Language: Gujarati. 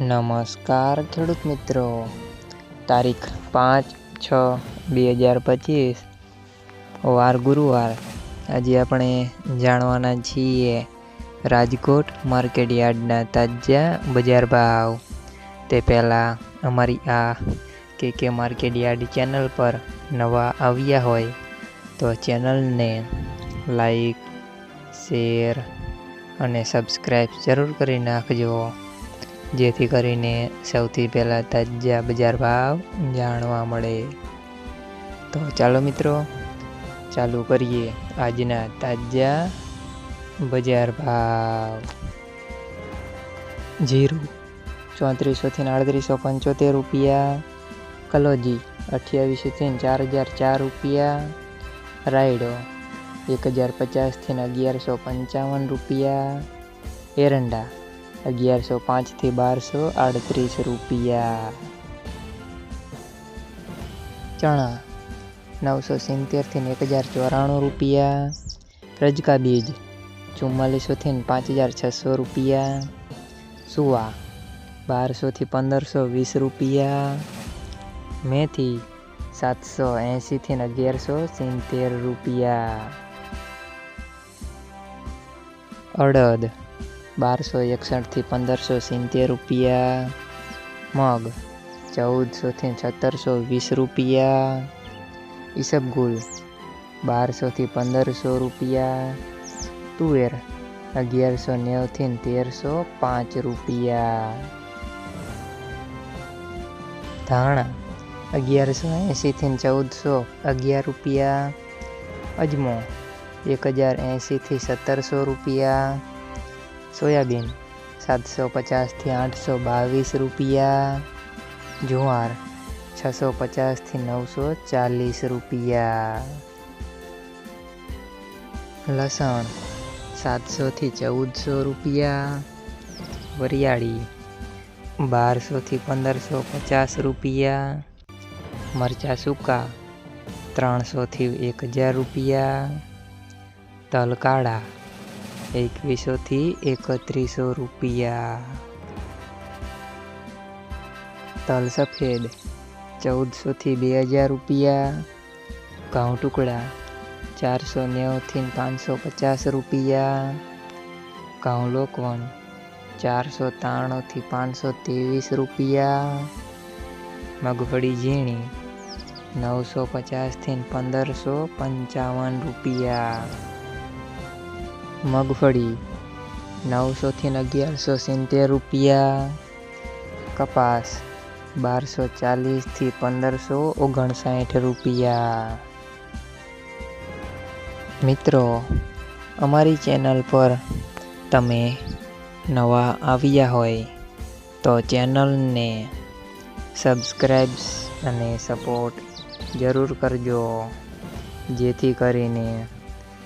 નમસ્કાર ખેડૂત મિત્રો. તારીખ પાંચ છ બે હજાર પચીસ. વાર ગુરુવાર. આજે આપણે જાણવાના છીએ રાજકોટ માર્કેટ યાર્ડના તાજા બજાર ભાવ. તે પહેલાં અમારી આ કે કે માર્કેટ યાર્ડ ચેનલ પર નવા આવ્યા હોય તો ચેનલને લાઈક, શેર અને સબસ્ક્રાઈબ જરૂર કરી નાખજો. જેથી કરીને સૌથી પહેલાં તાજા બજાર ભાવ જાણવા મળે. તો ચાલો મિત્રો, ચાલુ કરીએ આજના તાજા બજાર ભાવ. જીરું ચોત્રીસોથી આડત્રીસો પંચોતેર રૂપિયા, કલોજી અઠ્યાવીસોથી ચાર હજાર ચાર રૂપિયા, રાયડો એક હજાર પચાસથી અગિયારસો પંચાવન રૂપિયા, એરંડા અગિયારસો પાંચથી બારસો આડત્રીસ રૂપિયા. ચણા, નવસો સિત્તેરથી એક હજાર ચોરાણું રૂપિયા. રજકા બીજ, ચુમ્માલીસોથી પાંચ હજાર છસો રૂપિયા. સુવા, બારસોથી પંદરસો વીસ રૂપિયા. મેથી, સાતસો એંશીથી અગિયારસો સિત્તેર રૂપિયા. અડદ બારસો એકસઠથી પંદરસો સિત્તેર રૂપિયા. મગ ચૌદસોથી સત્તરસો વીસ રૂપિયા. ઈસબગુલ બારસોથી પંદરસો રૂપિયા. તુવેર અગિયારસો નેવથી તેરસો પાંચ રૂપિયા. ધાણા અગિયારસો એંશીથી ચૌદસો અગિયાર રૂપિયા. અજમો એક હજાર એંશીથી સત્તરસો રૂપિયા. સોયાબીન સાતસો પચાસથી આઠસો બાવીસ રૂપિયા. જુવાર છસો પચાસથી નવસો ચાલીસ રૂપિયા. લસણ સાતસોથી ચૌદસો રૂપિયા. વરિયાળી બારસોથી પંદરસો પચાસ રૂપિયા. મરચાં સૂકા ત્રણસોથી એક હજાર રૂપિયા. તલ કાળા એકવીસોથી એકત્રીસો રૂપિયા. તલ સફેદ ચૌદસોથી બે હજાર રૂપિયા. ઘઉં ટુકડા ચારસો નેવુંથી પાંચસો પચાસ રૂપિયા. ઘઉં લોકવન ચારસો ત્રાણુંથી પાંચસો ત્રેવીસ રૂપિયા. મગફળી ઝીણી, નવસો પચાસથી પંદરસો પંચાવન રૂપિયા. મગફળી, નવસોથી અગિયારસો સિત્તેર રૂપિયા. કપાસ, બારસો ચાલીસથી પંદરસો ઓગણસાઠ રૂપિયા. મિત્રો, અમારી ચેનલ પર તમે નવા આવ્યા હોય તો ચેનલને સબસ્ક્રાઈબ્સ અને સપોર્ટ જરૂર કરજો. જેથી કરીને